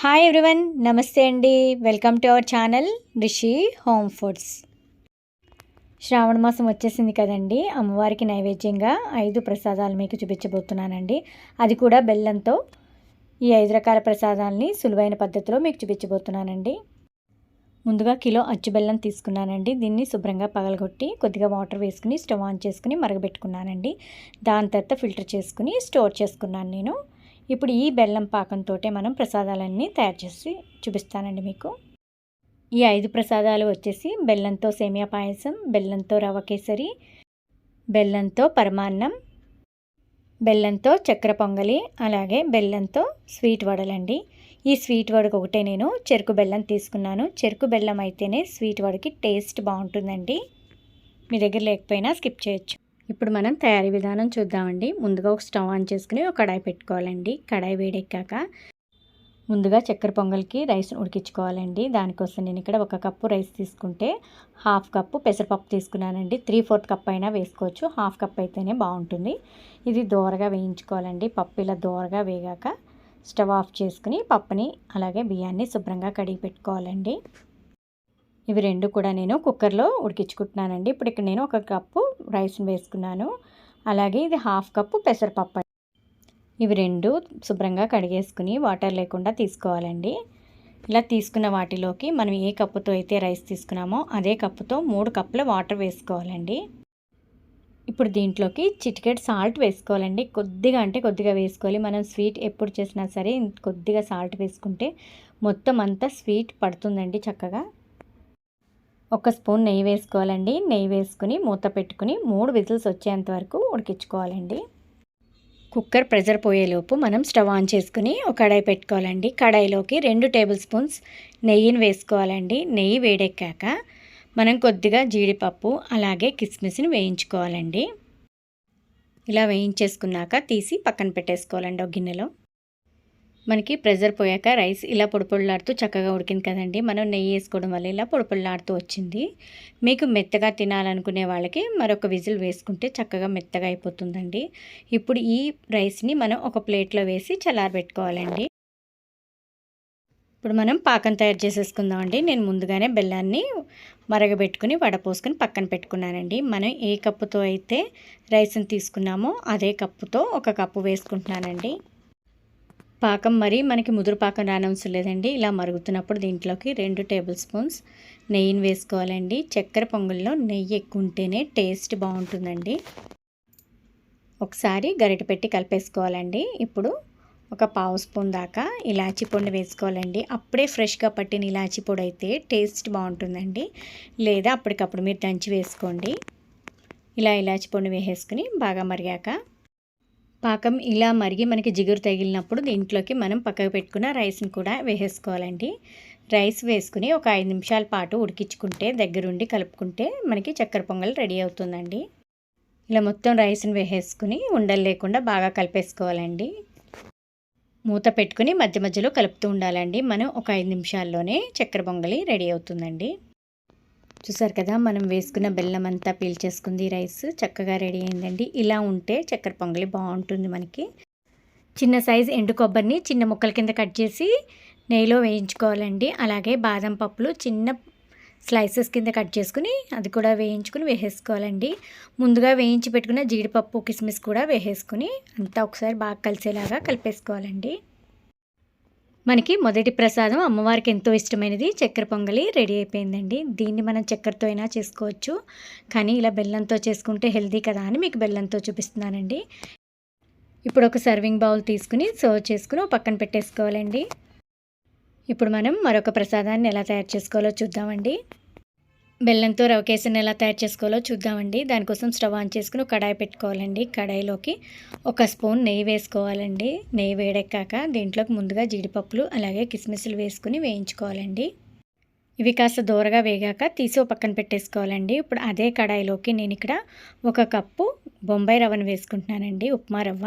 Hi everyone నమస్తే అండి. Welcome to our channel Rishi home foods Shravana మాసం వచ్చేసింది కదండి. అమ్మవారికి నైవేద్యంగా ఐదు ప్రసాదాలు మీకు చూపించబోతున్నానండి. అది కూడా బెల్లంతో ఈ ఐదు రకాల ప్రసాదాలని సులువైన పద్ధతిలో మీకు చూపించబోతున్నానండి. ముందుగా కిలో అచ్చు బెల్లం తీసుకున్నానండి. దీన్ని శుభ్రంగా పగలగొట్టి కొద్దిగా వాటర్ వేసుకుని స్టవ్ ఆన్ చేసుకుని మరగబెట్టుకున్నానండి. దాని తర్వాత ఫిల్టర్ చేసుకుని స్టోర్ చేసుకున్నాను నేను. ఇప్పుడు ఈ బెల్లం పాకంతో మనం ప్రసాదాలన్నీ తయారు చేసి చూపిస్తానండి మీకు. ఈ ఐదు ప్రసాదాలు వచ్చేసి బెల్లంతో సేమియా పాయసం బెల్లంతో రవ కేసరి బెల్లంతో పరమాన్నం బెల్లంతో చక్కెర పొంగలి అలాగే బెల్లంతో స్వీట్ వడలండి. ఈ స్వీట్ వడకు ఒకటే నేను చెరుకు బెల్లం తీసుకున్నాను. చెరుకు బెల్లం అయితేనే స్వీట్ వడకి టేస్ట్ బాగుంటుందండి. మీ దగ్గర లేకపోయినా స్కిప్ చేయొచ్చు. ఇప్పుడు మనం తయారీ విధానం చూద్దామండి. ముందుగా ఒక స్టవ్ ఆన్ చేసుకుని ఒక కడాయి పెట్టుకోవాలండి. కడాయి వేడెక్కాక ముందుగా చక్కెర పొంగల్కి రైస్ ఉడికించుకోవాలండి. దానికోసం నేను ఇక్కడ ఒక కప్పు రైస్ తీసుకుంటే హాఫ్ కప్పు పెసరపప్పు తీసుకున్నానండి. త్రీ ఫోర్త్ కప్ అయినా వేసుకోవచ్చు. హాఫ్ కప్ అయితేనే బాగుంటుంది. ఇది దోరగా వేయించుకోవాలండి. పప్పు ఇలా దోరగా వేగాక స్టవ్ ఆఫ్ చేసుకుని పప్పుని అలాగే బియ్యాన్ని శుభ్రంగా కడిగి పెట్టుకోవాలండి. ఇవి రెండు కూడా నేను కుక్కర్లో ఉడికించుకుంటున్నానండి. ఇప్పుడు ఇక్కడ నేను ఒక కప్పు రైస్ని వేసుకున్నాను. అలాగే ఇది హాఫ్ కప్పు పెసరపప్పు. ఇవి రెండు శుభ్రంగా కడిగేసుకుని వాటర్ లేకుండా తీసుకోవాలండి. ఇలా తీసుకున్న వాటిలోకి మనం ఏ కప్పుతో అయితే రైస్ తీసుకున్నామో అదే కప్పుతో మూడు కప్పుల వాటర్ వేసుకోవాలండి. ఇప్పుడు దీంట్లోకి చిటికెట్ సాల్ట్ వేసుకోవాలండి. కొద్దిగా అంటే కొద్దిగా వేసుకోవాలి. మనం స్వీట్ ఎప్పుడు చేసినా సరే కొద్దిగా సాల్ట్ వేసుకుంటే మొత్తం అంతా స్వీట్ పడుతుందండి చక్కగా. ఒక స్పూన్ నెయ్యి వేసుకోవాలండి. నెయ్యి వేసుకుని మూత పెట్టుకుని మూడు విజిల్స్ వచ్చేంత వరకు ఉడికించుకోవాలండి. కుక్కర్ ప్రెజర్ పోయేలోపు మనం స్టవ్ ఆన్ చేసుకుని ఒక కడాయి పెట్టుకోవాలండి. కడాయిలోకి రెండు టేబుల్ స్పూన్స్ నెయ్యిని వేసుకోవాలండి. నెయ్యి వేడెక్కాక మనం కొద్దిగా జీడిపప్పు అలాగే కిస్మిస్ని వేయించుకోవాలండి. ఇలా వేయించేసుకున్నాక తీసి పక్కన పెట్టేసుకోవాలండి ఒక గిన్నెలో. మనకి ప్రెజర్ పోయాక రైస్ ఇలా పొడిపొడిలాడుతూ చక్కగా ఉడికింది కదండి. మనం నెయ్యి వేసుకోవడం వల్ల ఇలా పొడిపొడిలాడుతూ వచ్చింది. మీకు మెత్తగా తినాలనుకునే వాళ్ళకి మరొక విజిల్ వేసుకుంటే చక్కగా మెత్తగా అయిపోతుందండి. ఇప్పుడు ఈ రైస్ని మనం ఒక ప్లేట్లో వేసి చల్లారబెట్టుకోవాలండి. ఇప్పుడు మనం పాకం తయారు చేసేసుకుందామండి. నేను ముందుగానే బెల్లాన్ని మరగబెట్టుకుని వడపోసుకుని పక్కన పెట్టుకున్నానండి. మనం ఏ కప్పుతో అయితే రైస్ని తీసుకున్నామో అదే కప్పుతో ఒక కప్పు వేసుకుంటున్నానండి. పాకం మరి మనకి ముదురు పాకం రానవసరం లేదండి. ఇలా మరుగుతున్నప్పుడు దీంట్లోకి రెండు టేబుల్ స్పూన్స్ నెయ్యిని వేసుకోవాలండి. చక్కెర పొంగల్లో నెయ్యి ఎక్కువ ఉంటేనే టేస్ట్ బాగుంటుందండి. ఒకసారి గరిట పెట్టి కలిపేసుకోవాలండి. ఇప్పుడు ఒక పావు స్పూన్ దాకా ఇలాచీ పొడి వేసుకోవాలండి. అప్పుడే ఫ్రెష్గా పట్టిన ఇలాచీ పొడి అయితే టేస్ట్ బాగుంటుందండి. లేదా అప్పటికప్పుడు మీరు దంచి వేసుకోండి. ఇలా ఇలాచి పొడిని వేసేసుకుని బాగా మరిగాక పాకం ఇలా మరిగి మనకి జిగురు తగిలినప్పుడు దీంట్లోకి మనం పక్కకు పెట్టుకున్న రైస్ని కూడా వేసేసుకోవాలండి. రైస్ వేసుకుని ఒక ఐదు నిమిషాల పాటు ఉడికించుకుంటే దగ్గరుండి కలుపుకుంటే మనకి చక్కెర పొంగల్ రెడీ అవుతుందండి. ఇలా మొత్తం రైస్ని వేసేసుకుని ఉండలు లేకుండా బాగా కలిపేసుకోవాలండి. మూత పెట్టుకుని మధ్య మధ్యలో కలుపుతూ ఉండాలండి. మనం ఒక ఐదు నిమిషాల్లోనే చక్కెర పొంగలి రెడీ అవుతుందండి. చూసారు కదా మనం వేసుకున్న బెల్లం అంతా పీల్చేసుకుంది రైస్. చక్కగా రెడీ అయిందండి. ఇలా ఉంటే చక్కెర పొంగలి బాగుంటుంది మనకి. చిన్న సైజు ఎండు కొబ్బరిని చిన్న ముక్కల కింద కట్ చేసి నెయ్యిలో వేయించుకోవాలండి. అలాగే బాదం పప్పులు చిన్న స్లైసెస్ కింద కట్ చేసుకుని అది కూడా వేయించుకుని వేసేసుకోవాలండి. ముందుగా వేయించి పెట్టుకున్న జీడిపప్పు కిస్మిస్ కూడా వేసేసుకుని అంతా ఒకసారి బాగా కలిసేలాగా కలిపేసుకోవాలండి. మనకి మొదటి ప్రసాదం అమ్మవారికి ఎంతో ఇష్టమైనది. చక్కెర పొంగలి రెడీ అయిపోయిందండి. దీన్ని మనం చక్కెరతో అయినా చేసుకోవచ్చు. కానీ ఇలా బెల్లంతో చేసుకుంటే హెల్దీ కదా అని మీకు బెల్లంతో చూపిస్తున్నానండి. ఇప్పుడు ఒక సర్వింగ్ బౌల్ తీసుకుని సర్వ్ చేసుకుని పక్కన పెట్టేసుకోవాలండి. ఇప్పుడు మనం మరొక ప్రసాదాన్ని ఎలా తయారు చేసుకోవాలో చూద్దామండి. బెల్లంతో రవ కేసరిని ఎలా తయారు చేసుకోవాలో చూద్దామండి. దానికోసం స్టవ్ ఆన్ చేసుకుని కడాయి పెట్టుకోవాలండి. కడాయిలోకి ఒక స్పూన్ నెయ్యి వేసుకోవాలండి. నెయ్యి వేడెక్కాక దీంట్లోకి ముందుగా జీడిపప్పులు అలాగే కిస్మిస్లు వేసుకుని వేయించుకోవాలండి. ఇవి కాస్త దూరగా వేగాక తీసి పక్కన పెట్టేసుకోవాలండి. ఇప్పుడు అదే కడాయిలోకి నేను ఇక్కడ ఒక కప్పు బొంబాయి రవ్వను వేసుకుంటున్నానండి ఉప్మా రవ్వ.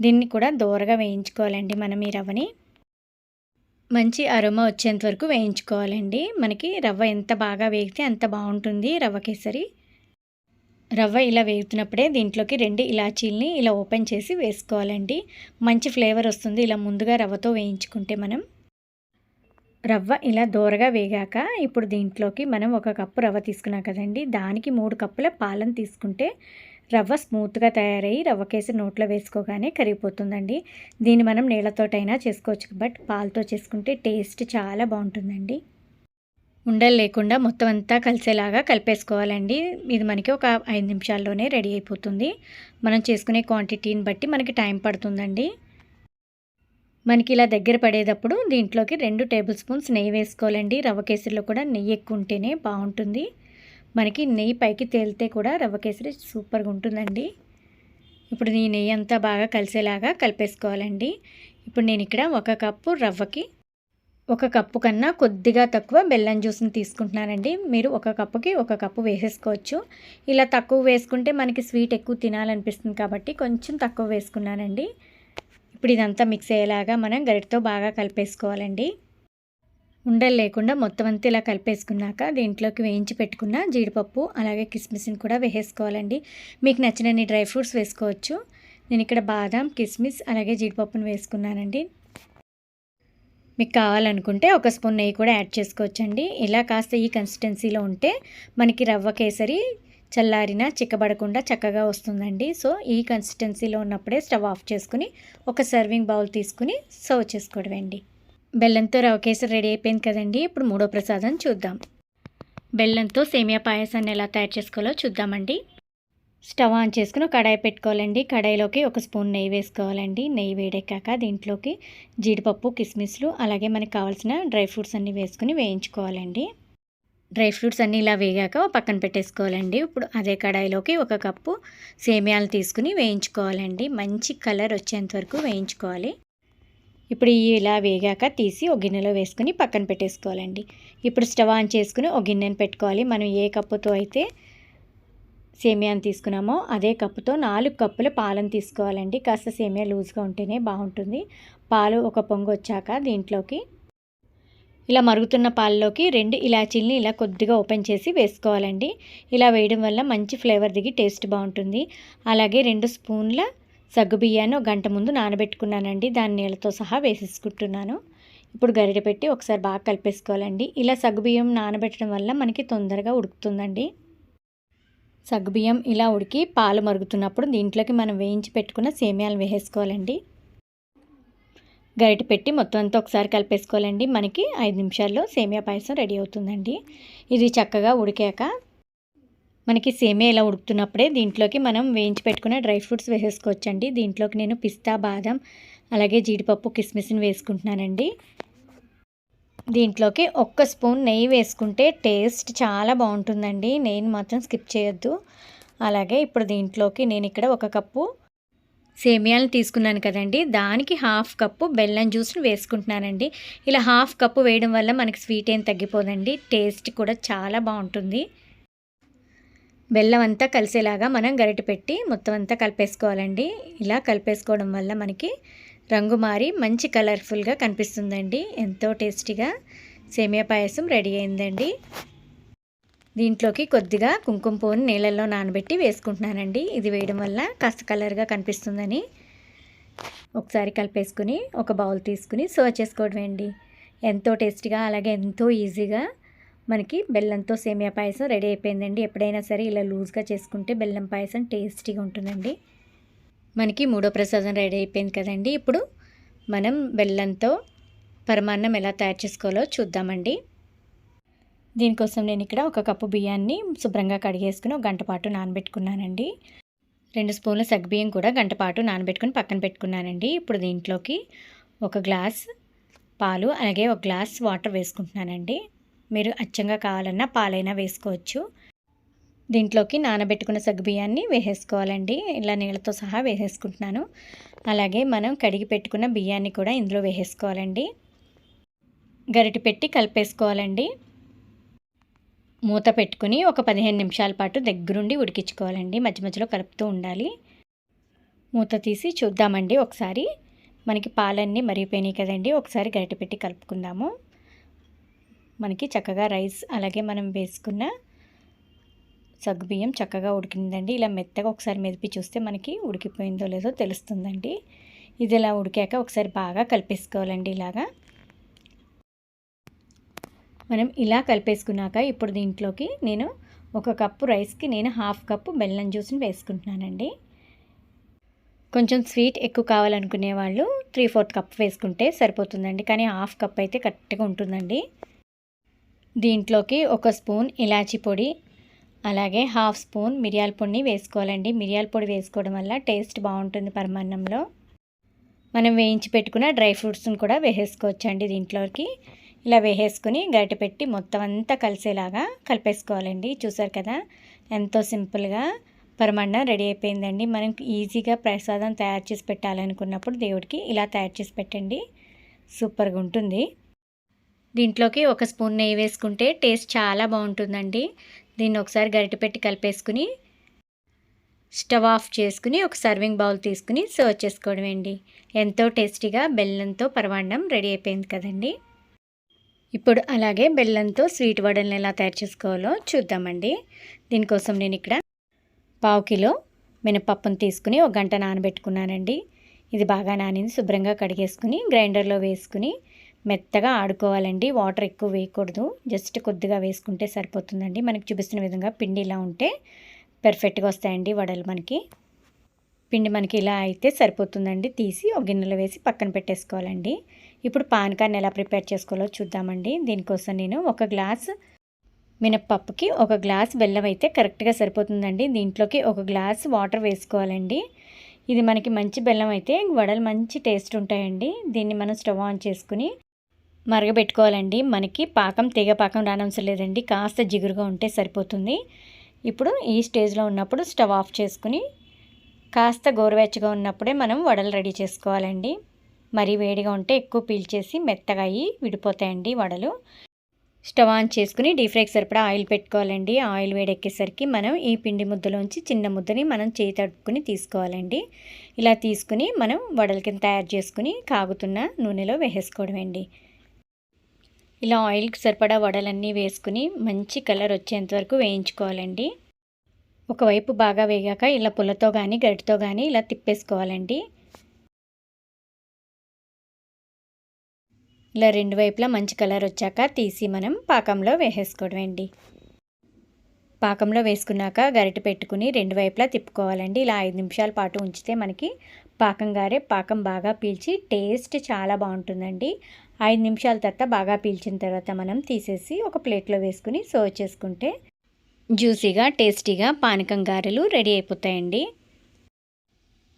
దీన్ని కూడా దూరగా వేయించుకోవాలండి మనం ఈ రవ్వని. మంచి అరోమా వచ్చేంత వరకు వేయించుకోవాలండి. మనకి రవ్వ ఎంత బాగా వేగితే అంత బాగుంటుంది రవ్వ కేసరి. రవ్వ ఇలా వేగుతున్నప్పుడే దీంట్లోకి రెండు ఇలాచీల్ని ఇలా ఓపెన్ చేసి వేసుకోవాలండి. మంచి ఫ్లేవర్ వస్తుంది ఇలా ముందుగా రవ్వతో వేయించుకుంటే మనం. రవ్వ ఇలా దూరగా వేగాక ఇప్పుడు దీంట్లోకి మనం ఒక కప్పు రవ్వ తీసుకున్నాం కదండి. దానికి మూడు కప్పుల పాలను తీసుకుంటే రవ్వ స్మూత్గా తయారయ్యి రవ్వ కేసి నోట్లో వేసుకోగానే కరిగిపోతుందండి. దీన్ని మనం నీళ్ళతోటైనా చేసుకోవచ్చు. బట్ పాలతో చేసుకుంటే టేస్ట్ చాలా బాగుంటుందండి. ఉండలు లేకుండా మొత్తం అంతా కలిసేలాగా కలిపేసుకోవాలండి. ఇది మనకి ఒక ఐదు నిమిషాల్లోనే రెడీ అయిపోతుంది. మనం చేసుకునే క్వాంటిటీని బట్టి మనకి టైం పడుతుందండి. మనకి ఇలా దగ్గర పడేటప్పుడు దీంట్లోకి రెండు టేబుల్ స్పూన్స్ నెయ్యి వేసుకోవాలండి. రవ్వ కేసరిలో కూడా నెయ్యి ఎక్కువ ఉంటేనే బాగుంటుంది. మనకి నెయ్యి పైకి తేలితే కూడా రవ్వ కేసరి సూపర్గా ఉంటుందండి. ఇప్పుడు ఈ నెయ్యి అంతా బాగా కలిసేలాగా కలిపేసుకోవాలండి. ఇప్పుడు నేను ఇక్కడ ఒక కప్పు రవ్వకి ఒక కప్పు కన్నా కొద్దిగా తక్కువ బెల్లం జ్యూస్ని తీసుకుంటున్నానండి. మీరు ఒక కప్పుకి ఒక కప్పు వేసేసుకోవచ్చు. ఇలా తక్కువ వేసుకుంటే మనకి స్వీట్ ఎక్కువ తినాలనిపిస్తుంది కాబట్టి కొంచెం తక్కువ వేసుకున్నానండి. ఇప్పుడు ఇదంతా మిక్స్ అయ్యేలాగా మనం గరిటతో బాగా కలిపేసుకోవాలండి. ఉండలు లేకుండా మొత్తం అంతా ఇలా కలిపేసుకున్నాక దీంట్లోకి వేయించి పెట్టుకున్న జీడిపప్పు అలాగే కిస్మిస్ని కూడా వేసేసుకోవాలండి. మీకు నచ్చినన్ని డ్రై ఫ్రూట్స్ వేసుకోవచ్చు. నేను ఇక్కడ బాదం కిస్మిస్ అలాగే జీడిపప్పును వేసుకున్నానండి. మీకు కావాలనుకుంటే ఒక స్పూన్ నెయ్యి కూడా యాడ్ చేసుకోవచ్చండి. ఇలా కాస్త ఈ కన్సిస్టెన్సీలో ఉంటే మనకి రవ్వ కేసరి చల్లారిన చిక్కబడకుండా చక్కగా వస్తుందండి. సో ఈ కన్సిస్టెన్సీలో ఉన్నప్పుడే స్టవ్ ఆఫ్ చేసుకుని ఒక సర్వింగ్ బౌల్ తీసుకుని సర్వ్ చేసుకోవడమండి. బెల్లంతో రవ కేసరి రెడీ అయిపోయింది కదండి. ఇప్పుడు మూడో ప్రసాదం చూద్దాం. బెల్లంతో సేమియా పాయసాన్ని ఎలా తయారు చేసుకోవాలో చూద్దామండి. స్టవ్ ఆన్ చేసుకుని కడాయి పెట్టుకోవాలండి. కడాయిలోకి ఒక స్పూన్ నెయ్యి వేసుకోవాలండి. నెయ్యి వేడెక్కాక దీంట్లోకి జీడిపప్పు కిస్మిస్లు అలాగే మనకు కావాల్సిన డ్రై ఫ్రూట్స్ అన్నీ వేసుకుని వేయించుకోవాలండి. డ్రై ఫ్రూట్స్ అన్నీ ఇలా వేగాక పక్కన పెట్టేసుకోవాలండి. ఇప్పుడు అదే కడాయిలోకి ఒక కప్పు సేమియాలు తీసుకుని వేయించుకోవాలండి. మంచి కలర్ వచ్చేంత వరకు వేయించుకోవాలి. ఇప్పుడు ఇలా వేగాక తీసి ఒక గిన్నెలో వేసుకుని పక్కన పెట్టేసుకోవాలండి. ఇప్పుడు స్టవ్ ఆన్ చేసుకుని ఒక గిన్నెను పెట్టుకోవాలి. మనం ఏ కప్పుతో అయితే సేమియాని తీసుకున్నామో అదే కప్పుతో నాలుగు కప్పుల పాలను తీసుకోవాలండి. కాస్త సేమియా లూజ్గా ఉంటేనే బాగుంటుంది. పాలు ఒక పొంగు వచ్చాక దీంట్లోకి ఇలా మరుగుతున్న పాలలోకి రెండు ఇలాచీల్ని ఇలా కొద్దిగా ఓపెన్ చేసి వేసుకోవాలండి. ఇలా వేయడం వల్ల మంచి ఫ్లేవర్ దిగి టేస్ట్ బాగుంటుంది. అలాగే రెండు స్పూన్ల సగ్గుబియ్యాన్ని ఒక గంట ముందు నానబెట్టుకున్నానండి. దాని నీళ్ళతో సహా వేసేసుకుంటున్నాను. ఇప్పుడు గరిటె పెట్టి ఒకసారి బాగా కలిపేసుకోవాలండి. ఇలా సగ్గుబియ్యం నానబెట్టడం వల్ల మనకి తొందరగా ఉడుకుతుందండి. సగ్గుబియ్యం ఇలా ఉడికి పాలు మరుగుతున్నప్పుడు దీంట్లోకి మనం వేయించి పెట్టుకున్న సేమియాలు వేసేసుకోవాలండి. గరిటె పెట్టి మొత్తం అంతా ఒకసారి కలిపేసుకోవాలండి. మనకి ఐదు నిమిషాల్లో సేమియా పాయసం రెడీ అవుతుందండి. ఇది చక్కగా ఉడికాక మనకి సేమియా ఇలా ఉడుకుతున్నప్పుడే దీంట్లోకి మనం వేయించి పెట్టుకున్న డ్రై ఫ్రూట్స్ వేసేసుకోవచ్చండి. దీంట్లోకి నేను పిస్తా బాదం అలాగే జీడిపప్పు కిస్మిస్ని వేసుకుంటున్నానండి. దీంట్లోకి ఒక్క స్పూన్ నెయ్యి వేసుకుంటే టేస్ట్ చాలా బాగుంటుందండి. నెయ్యిని మాత్రం స్కిప్ చేయొద్దు. అలాగే ఇప్పుడు దీంట్లోకి నేను ఇక్కడ ఒక కప్పు సేమియాలను తీసుకున్నాను కదండి. దానికి హాఫ్ కప్పు బెల్లం జ్యూస్ని వేసుకుంటున్నానండి. ఇలా హాఫ్ కప్పు వేయడం వల్ల మనకి స్వీట్ ఏం తగ్గిపోదండి. టేస్ట్ కూడా చాలా బాగుంటుంది. బెల్లం అంతా కలిసేలాగా మనం గరిటె పెట్టి మొత్తం అంతా కలిపేసుకోవాలండి. ఇలా కలిపేసుకోవడం వల్ల మనకి రంగు మారి మంచి కలర్ఫుల్గా కనిపిస్తుందండి. ఎంతో టేస్టీగా సేమియా పాయసం రెడీ అయిందండి. దీంట్లోకి కొద్దిగా కుంకుమ పువ్వుని నీళ్ళల్లో నానబెట్టి వేసుకుంటున్నానండి. ఇది వేయడం వల్ల కాస్త కలర్గా కనిపిస్తుందని. ఒకసారి కలిపేసుకుని ఒక బౌల్ తీసుకుని సర్వ్ చేసుకోవడం అండి ఎంతో టేస్టీగా అలాగే ఎంతో ఈజీగా మనకి బెల్లంతో సేమియా పాయసం రెడీ అయిపోయిందండి. ఎప్పుడైనా సరే ఇలా లూజ్గా చేసుకుంటే బెల్లం పాయసం టేస్టీగా ఉంటుందండి. మనకి మూడో ప్రసాదం రెడీ అయిపోయింది కదండి. ఇప్పుడు మనం బెల్లంతో పరమాన్నం ఎలా తయారు చేసుకోవాలో చూద్దామండి. దీనికోసం నేను ఇక్కడ ఒక కప్పు బియ్యాన్ని శుభ్రంగా కడిగేసుకుని ఒక గంట పాటు నానబెట్టుకున్నానండి. రెండు స్పూన్ల సగ్బియ్యం కూడా గంట పాటు నానబెట్టుకుని పక్కన పెట్టుకున్నానండి. ఇప్పుడు దీంట్లోకి ఒక గ్లాస్ పాలు అలాగే ఒక గ్లాస్ వాటర్ వేసుకుంటున్నానండి. మీరు అచ్చంగా కావాలన్నా పాలైనా వేసుకోవచ్చు. దీంట్లోకి నానబెట్టుకున్న సగ్గుబియ్యాన్ని వేసేసుకోవాలండి. ఇలా నీళ్ళతో సహా వేసేసుకుంటున్నాను. అలాగే మనం కడిగి పెట్టుకున్న బియ్యాన్ని కూడా ఇందులో వేసేసుకోవాలండి. గరిటె పెట్టి కలిపేసుకోవాలండి. మూత పెట్టుకుని ఒక పదిహేను నిమిషాల పాటు దగ్గరుండి ఉడికించుకోవాలండి. మధ్య మధ్యలో కలుపుతూ ఉండాలి. మూత తీసి చూద్దామండి ఒకసారి. మనకి పాలన్నీ మరిగిపోయినాయి కదండి. ఒకసారి గరిటె పెట్టి కలుపుకుందాము. మనకి చక్కగా రైస్ అలాగే మనం వేసుకున్న సగ్గుబియ్యం చక్కగా ఉడికిందండి. ఇలా మెత్తగా ఒకసారి మెదిపి చూస్తే మనకి ఉడికిపోయిందో లేదో తెలుస్తుందండి. ఇది ఇలా ఉడికాక ఒకసారి బాగా కలిపేసుకోవాలండి ఇలాగా. మనం ఇలా కలిపేసుకున్నాక ఇప్పుడు దీంట్లోకి నేను ఒక కప్పు రైస్కి నేను హాఫ్ కప్పు బెల్లం జ్యూస్ని వేసుకుంటున్నానండి. కొంచెం స్వీట్ ఎక్కువ కావాలనుకునే వాళ్ళు త్రీ ఫోర్త్ కప్ వేసుకుంటే సరిపోతుందండి. కానీ హాఫ్ కప్ అయితే కరెక్ట్గా ఉంటుందండి. దీంట్లోకి ఒక స్పూన్ ఇలాచి పొడి అలాగే హాఫ్ స్పూన్ మిరియాల పొడిని వేసుకోవాలండి. మిరియాల పొడి వేసుకోవడం వల్ల టేస్ట్ బాగుంటుంది పరమాన్నంలో. మనం వేయించి పెట్టుకున్న డ్రై ఫ్రూట్స్ని కూడా వేసేసుకోవచ్చండి దీంట్లోకి. ఇలా వేసేసుకుని గరిట పెట్టి మొత్తం అంతా కలిసేలాగా కలిపేసుకోవాలండి. చూసారు కదా ఎంతో సింపుల్గా పరమాన్నం రెడీ అయిపోయిందండి. మనం ఈజీగా ప్రసాదం తయారు చేసి పెట్టాలనుకున్నప్పుడు దేవుడికి ఇలా తయారు చేసి పెట్టండి. సూపర్గా ఉంటుంది. దీంట్లోకి ఒక స్పూన్ నెయ్యి వేసుకుంటే టేస్ట్ చాలా బాగుంటుందండి. దీన్ని ఒకసారి గరిటె పెట్టి కలిపేసుకుని స్టవ్ ఆఫ్ చేసుకుని ఒక సర్వింగ్ బౌల్ తీసుకుని సర్వ్ చేసుకోవడమేండి ఎంతో టేస్టీగా బెల్లంతో పరమాండం రెడీ అయిపోయింది కదండి. ఇప్పుడు అలాగే బెల్లంతో స్వీట్ వడల్ని ఎలా తయారు చేసుకోవాలో చూద్దామండి. దీనికోసం నేను ఇక్కడ పావు కిలో మినపప్పును తీసుకుని ఒక గంట నానబెట్టుకున్నానండి. ఇది బాగా నానింది శుభ్రంగా కడిగేసుకుని గ్రైండర్లో వేసుకుని మెత్తగా ఆడుకోవాలండి. వాటర్ ఎక్కువ వేయకూడదు. జస్ట్ కొద్దిగా వేసుకుంటే సరిపోతుందండి. మనకి చూపిస్తున్న విధంగా పిండి ఇలా ఉంటే పెర్ఫెక్ట్గా వస్తాయండి వడలు మనకి. పిండి మనకి ఇలా అయితే సరిపోతుందండి. తీసి ఒక గిన్నెలో వేసి పక్కన పెట్టేసుకోవాలండి. ఇప్పుడు పానకాన్ని ఎలా ప్రిపేర్ చేసుకోవాలో చూద్దామండి. దీనికోసం నేను ఒక గ్లాస్ మినప్పప్పుకి ఒక గ్లాస్ బెల్లం అయితే కరెక్ట్గా సరిపోతుందండి. దీంట్లోకి ఒక గ్లాస్ వాటర్ వేసుకోవాలండి. ఇది మనకి మంచి బెల్లం అయితే వడలు మంచి టేస్ట్ ఉంటాయండి. దీన్ని మనం స్టవ్ ఆన్ చేసుకుని మరగబెట్టుకోవాలండి. మనకి పాకం తీగ పాకం రానవసరం లేదండి కాస్త జిగురుగా ఉంటే సరిపోతుంది. ఇప్పుడు ఈ స్టేజ్లో ఉన్నప్పుడు స్టవ్ ఆఫ్ చేసుకుని కాస్త గోరువెచ్చగా ఉన్నప్పుడే మనం వడలు రెడీ చేసుకోవాలండి. మరీ వేడిగా ఉంటే ఎక్కువ పీల్చేసి మెత్తగా అయ్యి విడిపోతాయండి వడలు. స్టవ్ ఆన్ చేసుకుని డీప్ ఫ్రైకి సరిపడా ఆయిల్ పెట్టుకోవాలండి. ఆయిల్ వేడెక్కేసరికి మనం ఈ పిండి ముద్దలోంచి చిన్న ముద్దని మనం చేయి తడుపుకుని తీసుకోవాలండి. ఇలా తీసుకుని మనం వడల కింద తయారు చేసుకుని కాగుతున్న నూనెలో వేసేసుకోవడమండి. ఇలా ఆయిల్కి సరిపడా వడలన్నీ వేసుకుని మంచి కలర్ వచ్చేంత వరకు వేయించుకోవాలండి. ఒకవైపు బాగా వేగాక ఇలా పుల్లతో కానీ గరిటితో కానీ ఇలా తిప్పేసుకోవాలండి. ఇలా రెండు వైపులా మంచి కలర్ వచ్చాక తీసి మనం పాకంలో వేసేసుకోవడమండి. పాకంలో వేసుకున్నాక గరిటె పెట్టుకుని రెండు వైపులా తిప్పుకోవాలండి. ఇలా ఐదు నిమిషాల పాటు ఉంచితే మనకి పాకం గారే పాకం బాగా పీల్చి టేస్ట్ చాలా బాగుంటుందండి. ఐదు నిమిషాల తర్వాత బాగా పీల్చిన తర్వాత మనం తీసేసి ఒక ప్లేట్లో వేసుకుని సర్వ్ చేసుకుంటే జ్యూసీగా టేస్టీగా పానకం గారెలు రెడీ అయిపోతాయండి.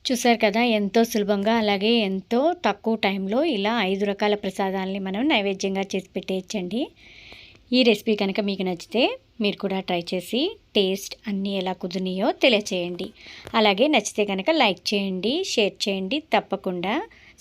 చూసారు కదా ఎంతో సులభంగా అలాగే ఎంతో తక్కువ టైంలో ఇలా ఐదు రకాల ప్రసాదాలని మనం నైవేద్యంగా చేసి పెట్టేయచ్చండి. ఈ రెసిపీ కనుక మీకు నచ్చితే మీరు కూడా ట్రై చేసి టేస్ట్ అన్నీ ఎలా కుదిరినాయో తెలియచేయండి. అలాగే నచ్చితే కనుక లైక్ చేయండి షేర్ చేయండి తప్పకుండా.